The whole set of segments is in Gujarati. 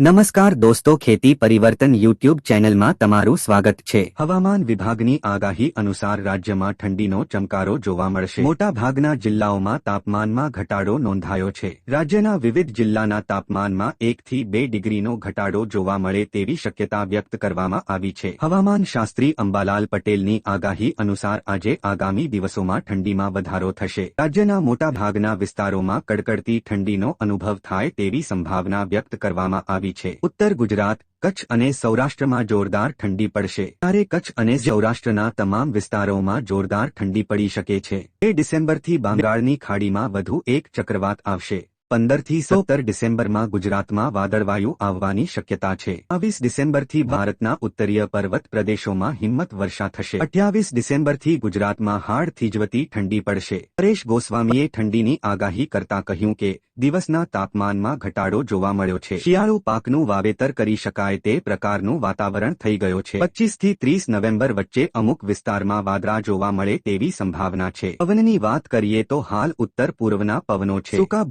નમસ્કાર દોસ્તો, ખેતી પરિવર્તન યુટ્યુબ ચેનલમાં તમારું સ્વાગત છે. હવામાન વિભાગની આગાહી અનુસાર રાજ્યમાં ઠંડીનો ચમકારો જોવા મળશે. મોટાભાગના જિલ્લાઓમાં તાપમાનમાં ઘટાડો નોંધાયો છે. રાજ્યના વિવિધ જિલ્લાના તાપમાનમાં એકથી બે ડિગ્રીનો ઘટાડો જોવા મળે તેવી શક્યતા વ્યક્ત કરવામાં આવી છે. હવામાન શાસ્ત્રી અંબાલાલ પટેલની આગાહી અનુસાર આજે આગામી દિવસોમાં ઠંડીમાં વધારો થશે. રાજ્યના મોટાભાગના વિસ્તારોમાં કડકડતી ઠંડીનો અનુભવ થાય તેવી સંભાવના વ્યક્ત કરવામાં આવી છે. ઉત્તર ગુજરાત, કચ્છ અને સૌરાષ્ટ્રમાં જોરદાર ઠંડી પડશે. ત્યારે કચ્છ અને સૌરાષ્ટ્રના તમામ વિસ્તારોમાં જોરદાર ઠંડી પડી શકે છે. બે ડિસેમ્બરથી બંગાળની ખાડીમાં વધુ એક ચક્રવાત આવશે. પંદરથી સત્તર ડિસેમ્બરમાં ગુજરાતમાં વાદળવાયુ આવવાની શક્યતા છે. બાવીસ ડિસેમ્બરથી ભારતના ઉત્તરીય પર્વત પ્રદેશોમાં હિંમત વર્ષા થશે. અઠ્યાવીસ ડિસેમ્બરથી ગુજરાતમાં હાડ થીજવતી ઠંડી પડશે. પરેશ ગોસ્વામીએ ઠંડીની આગાહી કરતા કહ્યું કે, દિવસના તાપમાનમાં ઘટાડો જોવા મળ્યો છે. શિયાળુ પાકનું વાવેતર કરી શકાય તે પ્રકારનું વાતાવરણ થઈ ગયો છે. પચીસથી ત્રીસ નવેમ્બર વચ્ચે અમુક વિસ્તારમાં વાદળા જોવા મળે તેવી સંભાવના છે. પવનની વાત કરીએ તો હાલ ઉત્તર પૂર્વના પવનો છે. સૂકા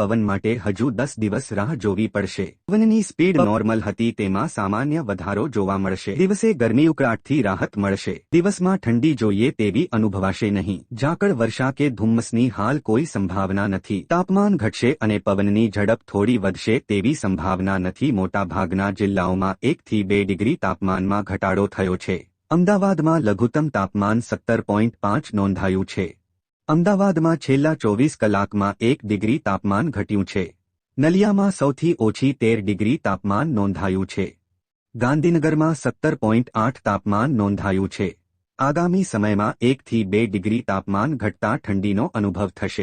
પવન માટે હજુ દસ દિવસ રાહ જોવી પડશે. પવનની સ્પીડ નોર્મલ હતી તેમાં સામાન્ય વધારો જોવા મળશે. દિવસે ગરમી ઉકળાટથી રાહત મળશે. દિવસમાં ઠંડી જોઈએ તેવી અનુભવાશે નહીં. ઝાકળ વર્ષા કે ધુમ્મસની હાલ કોઈ સંભાવના નથી. તાપમાન ઘટશે અને પવનની ઝડપ થોડી વધશે તેવી સંભાવના નથી. મોટાભાગના જિલ્લાઓમાં એકથી બે ડિગ્રી તાપમાનમાં ઘટાડો થયો છે. અમદાવાદમાં લઘુત્તમ તાપમાન સત્તર પોઈન્ટ પાંચ નોંધાયું છે. અમદાવાદમાં છેલ્લા ચોવીસ કલાકમાં એક ડિગ્રી તાપમાન ઘટ્યું છે. નલિયામાં સૌથી ઓછી તેર ડિગ્રી તાપમાન નોંધાયું છે. ગાંધીનગરમાં સત્તર પોઈન્ટ આઠ તાપમાન નોંધાયું છે. આગામી સમયમાં એકથી બે ડિગ્રી તાપમાન ઘટતા ઠંડીનો અનુભવ થશે.